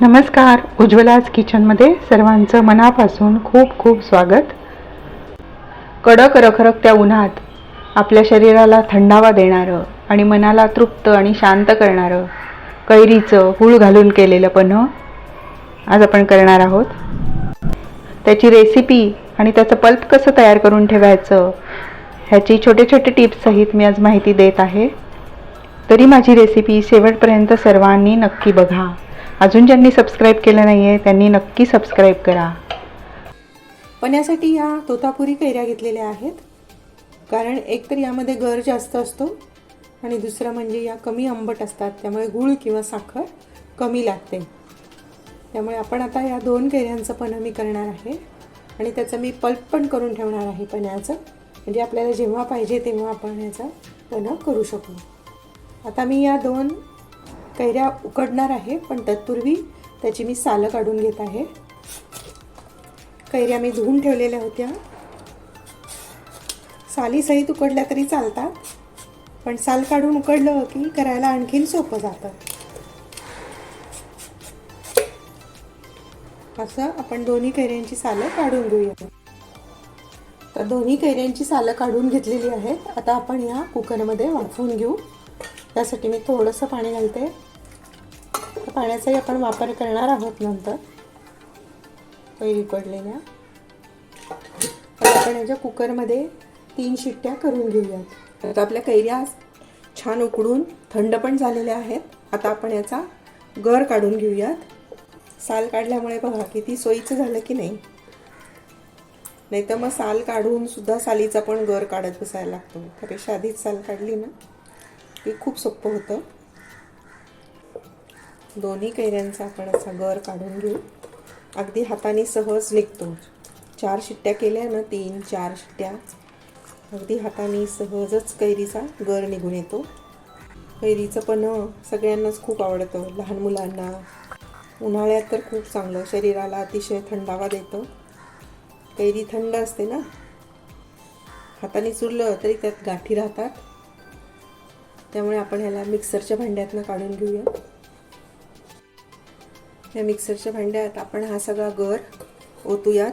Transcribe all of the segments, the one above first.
नमस्कार उज्ज्वलाज किचनमध्ये सर्वांचं मनापासून खूप खूप स्वागत. कडक रखरखत्या उन्हात आपल्या शरीराला थंडावा देणारं आणि मनाला तृप्त आणि शांत करणारं कैरीचं हूळ घालून केलेलं पन्ह आज आपण करणार आहोत. त्याची रेसिपी आणि त्याचं पल्प कसं तयार करून ठेवायचं ह्याची छोटे छोटे टिप्ससहित मी आज माहिती देत आहे. तरी माझी रेसिपी शेवटपर्यंत सर्वांनी नक्की बघा. अजून ज्यांनी सबस्क्राईब केलं नाही आहे त्यांनी नक्की सबस्क्राईब करा. पण यासाठी या तोतापुरी कैऱ्या घेतलेल्या आहेत. कारण एकतर यामध्ये गर जास्त असतो आणि दुसरं म्हणजे या कमी आंबट असतात. त्यामुळे गूळ किंवा साखर कमी लागते. त्यामुळे आपण आता या दोन कैऱ्यांचं पण मी करणार आहे. आणि त्याचं मी पल्प पण करून ठेवणार आहे पण्याचं. म्हणजे आपल्याला जेव्हा पाहिजे तेव्हा आपण याचा पन्ह करू शकू. आता मी या दोन कैऱ्या उकडणार आहे पण तत्पूर्वी त्याची मी सालं काढून घेत आहे. कैऱ्या मी धुवून ठेवलेल्या होत्या. सालीसहित उकडल्या तरी चालतात पण साल काढून उकडलं की करायला आणखीन सोपं जातं. असं आपण दोन्ही कैऱ्यांची सालं काढून घेऊया. तर दोन्ही कैऱ्यांची सालं काढून घेतलेली आहेत. आता आपण ह्या कुकरमध्ये वाफवून घेऊ. त्यासाठी मी थोडंसं पाणी घालते. तर पाण्याचाही आपण वापर करणार आहोत नंतर. कैरी पडलेल्या आपण याच्या कुकरमध्ये तीन शिट्ट्या करून घेऊयात. आता आपल्या कैऱ्या छान उकडून थंड पण झालेल्या आहेत. आता आपण याचा गर काढून घेऊयात. साल काढल्यामुळे बघा किती सोयीचं झालं की नाही. नाही तर मग साल काढून सुद्धा सालीचा पण गर काढत बसायला लागतो. त्यापेक्षा आधीच साल काढली ना. हे खूप सोपं होतं. दोन्ही कैऱ्यांचा आपण असा गर काढून घेऊ. अगदी हाताने सहज निघतो. चार शिट्ट्या केल्या ना तीन चार शिट्ट्या. अगदी हाताने सहजच कैरीचा गर निघून येतो. कैरीचं पण सगळ्यांनाच खूप आवडतं. लहान मुलांना. उन्हाळ्यात तर खूप चांगलं. शरीराला अतिशय थंडावा देतं. कैरी थंड असते ना. हाताने चुरलं तरी त्यात गाठी राहतात. त्यामुळे आपण ह्याला मिक्सरच्या भांड्यातनं काढून घेऊया. या मिक्सरच्या भांड्यात आपण हा सगळा गर ओतूयात.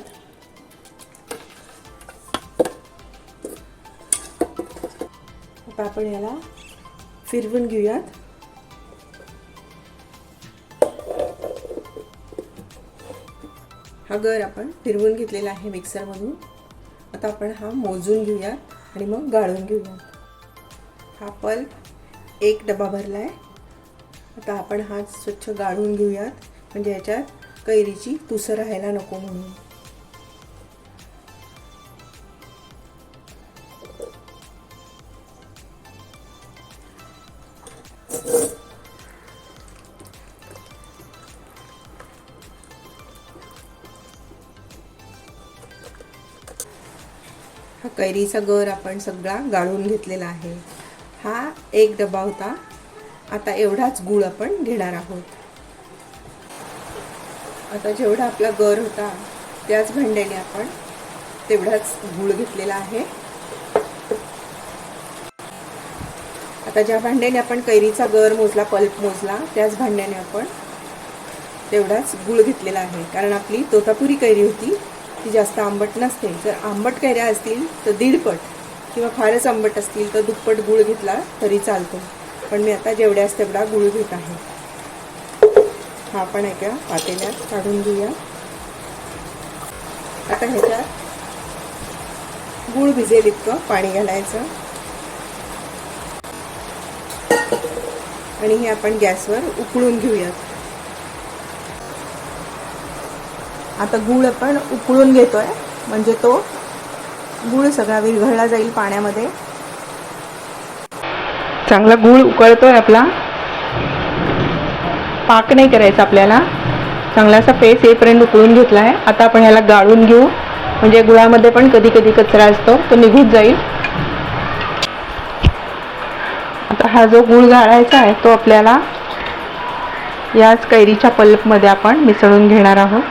आता आपण याला फिरवून घेऊयात. हा गर आपण फिरवून घेतलेला आहे मिक्सरमधून. आता आपण हा मोजून घेऊयात आणि मग गाळून घेऊयात. हा पल्प एक डबा भरला आहे आता आपण हा स्वच्छ गाळून घेऊयात. म्हणजे याच्यात कैरीची तुसं राहायला नको म्हणून. हा कैरीचा गर आपण सगळा गाळून घेतलेला आहे. हा एक डबा होता. आता एवढाच गूळ आपण घेणार आहोत. आता जेवढा आपला गर होता त्याच भांड्याने आपण तेवढाच गूळ घेतलेला आहे. आता ज्या भांड्याने आपण कैरीचा गर मोजला पल्प मोजला त्याच भांड्याने आपण तेवढाच गूळ घेतलेला आहे. कारण आपली तोतापुरी कैरी होती ती जास्त आंबट नसते. जर आंबट कैऱ्या असतील तर दीडपट. किंवा फारच आंबट असतील तर दुप्पट गूळ घेतला तरी चालतो. पण मी आता जेवढ्यास तेवढा गूळ घेत आहे. हा पण एका पातेल्यात काढून घेऊया. आता ह्याच्यात गूळ भिजेल इतकं पाणी घालायचं. आणि हे आपण गॅसवर उकळून घेऊयात. आता गूळ आपण उकळून घेतोय. म्हणजे तो गूळ सगळा विरघळला जाईल पाण्यामध्ये. चांगला गूळ उकळतोय आपला. पाक नाही करायचा आपल्याला. चांगला असा पेस येईपर्यंत उकळून घेतला आहे. आता आपण ह्याला गाळून घेऊ. म्हणजे गुळामध्ये पण कधी कधी कचरा असतो. तो निघून जाईल. आता हा जो गूळ गाळायचा आहे तो आपल्याला याच कैरीच्या पल्पमध्ये आपण मिसळून घेणार आहोत.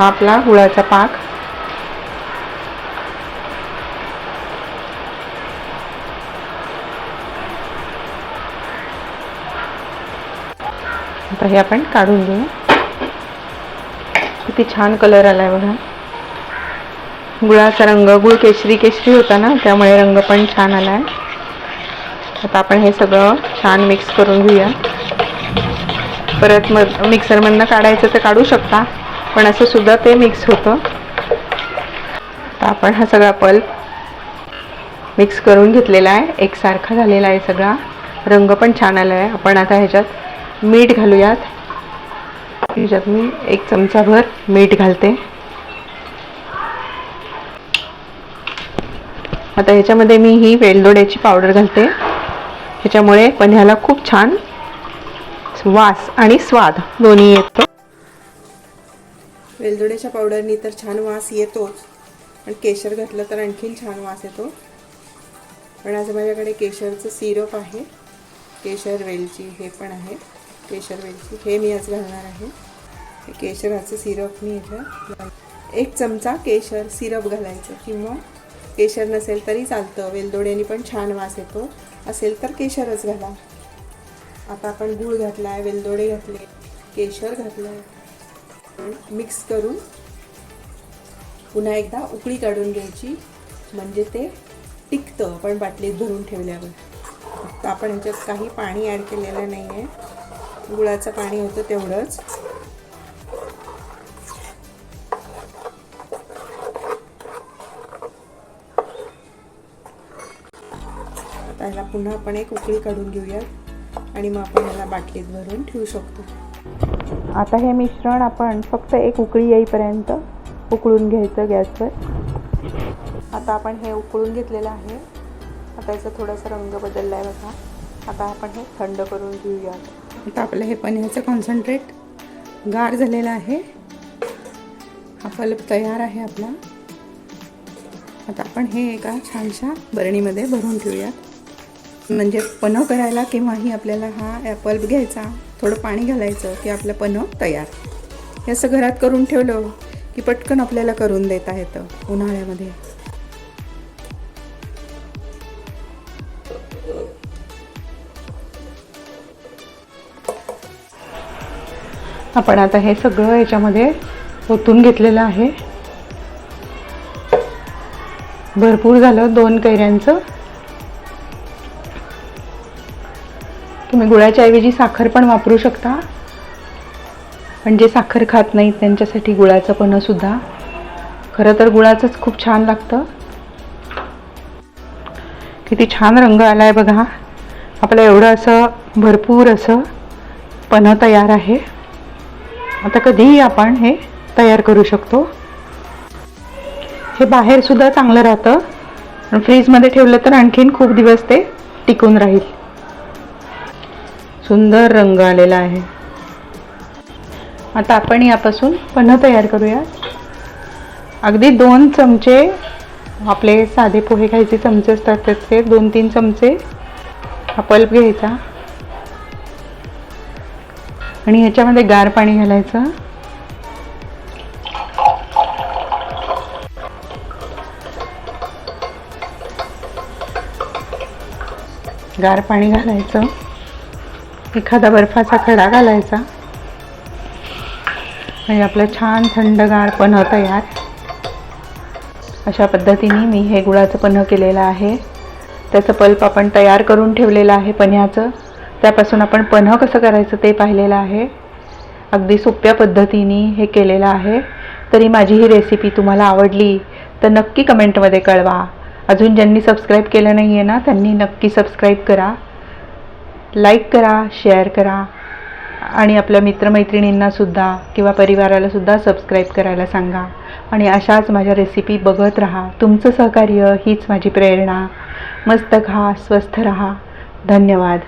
हा आपला गुळाचा पाक. आता हे आपण काढून घेऊ. किती छान कलर आला आहे बघा. गुळाचा रंग गुळ केशरी केशरी होता ना त्यामुळे रंग पण छान आला आहे आता आपण हे सगळं छान मिक्स करून घेऊया. परत मग मिक्सरमधनं काढायचं तर काढू शकता. पण असं सुद्धा ते मिक्स होतं. तर आपण हा सगळा पल्प मिक्स करून घेतलेला आहे. एकसारखा झालेला आहे सगळा. रंग पण छान आला आहे. आपण आता ह्याच्यात मीठ घालूयात. ह्याच्यात मी एक चमचाभर मीठ घालते. आता ह्याच्यामध्ये मी ही वेलदोड्याची पावडर घालते. ह्याच्यामुळे पन्ह्याला खूप छान वास आणि स्वाद दोन्ही येतो. वेलदोड्याच्या पावडरनी तर छान वास येतोच पण केशर घातलं तर आणखीन छान वास येतो. पण आज माझ्याकडे केशरचं सिरप आहे. केशर वेलची हे पण आहे. केशर वेलची हे मी आज घालणार आहे. केशराचं सिरप मी याच्यात एक चमचा केशर सिरप घालायचं किंवा केशर नसेल तरी चालतं. वेलदोड्याने पण छान वास येतो. असेल तर केशरच घाला. आता आपण गूळ घातला आहे वेलदोडे घातले केशर घातलं आहे मिक्स करून पुन्हा एकदा उकळी काढून घ्यायची. म्हणजे ते टिकतं आपण बाटलीत भरून ठेवल्यावर. फक्त आपण ह्याच्यात काही पाणी ॲड केलेलं नाही आहे गुळाचं पाणी होतं तेवढंच. आता ह्याला पुन्हा आपण एक उकळी काढून घेऊयात. आणि मग आपण ह्याला बाटलीत भरून ठेवू शकतो. आता हे मिश्रण आपण फक्त एक उकळी येईपर्यंत उकळून घ्यायचं गॅसवर. आता आपण हे उकळून घेतलेलं आहे. आता याचा थोडासा रंग बदलला आहे बघा. आता आपण हे थंड करून घेऊयात आता आपलं हे पनीरचं कॉन्सन्ट्रेट गार झालेलं आहे. हा फलप तयार आहे आपला. आता आपण हे एका छानशा बरणीमध्ये भरून ठेवूयात. म्हणजे पन्ह करायला केव्हाही आपल्याला हा ॲपल घ्यायचा थोडं पाणी घालायचं की आपलं पन्ह तयार. हे असं घरात करून ठेवलं की पटकन आपल्याला करून देता येतं उन्हाळ्यामध्ये. आपण आता हे सगळं याच्यामध्ये ओतून घेतलेलं आहे. भरपूर झालं दोन कैऱ्यांचं. तुम्ही गुळाच्या ऐवजी साखर पण वापरू शकता. पण जे साखर खात नाहीत त्यांच्यासाठी गुळाचं पण सुद्धा खरं तर गुळाचंच खूप छान लागतं. किती छान रंग आला आहे बघा. आपलं एवढं असं भरपूर असं पन्ह तयार आहे. आता कधीही आपण हे तयार करू शकतो. हे बाहेरसुद्धा चांगलं राहतं. फ्रीजमध्ये ठेवलं तर आणखीन खूप दिवस ते टिकून राहील. सुंदर रंग आलेला आहे. आता आपण यापासून पन्ह तयार करूया अगदी दोन चमचे आपले साधे पोहे खायचे चमचे असतात त्याचे दोन तीन चमचे हा पल्प घ्यायचा. आणि ह्याच्यामध्ये गार पाणी घालायचं. गार पाणी घालायचं. एखादा बर्फाचा खडा घालायचा. म्हणजे आपलं छान थंडगार पन्ह तयार. अशा पद्धतीने मी हे गुळाचं पन्ह केलेलं आहे. त्याचं पल्प आपण तयार करून ठेवलेलं आहे पन्ह्याचं. त्यापासून आपण पन्ह कसं करायचं ते पाहिलेलं आहे. अगदी सोप्या पद्धतीने हे केलेलं आहे. तरी माझी ही रेसिपी तुम्हाला आवडली तर नक्की कमेंटमध्ये कळवा. अजून ज्यांनी सबस्क्राईब केलं नाही आहे ना त्यांनी नक्की सबस्क्राईब करा. लाईक करा शेअर करा. आणि आपल्या मित्रमैत्रिणींनासुद्धा किंवा परिवारालासुद्धा सबस्क्राईब करायला सांगा. आणि अशाच माझ्या रेसिपी बघत राहा. तुमचं सहकार्य हीच माझी प्रेरणा. मस्त खा स्वस्थ रहा. धन्यवाद.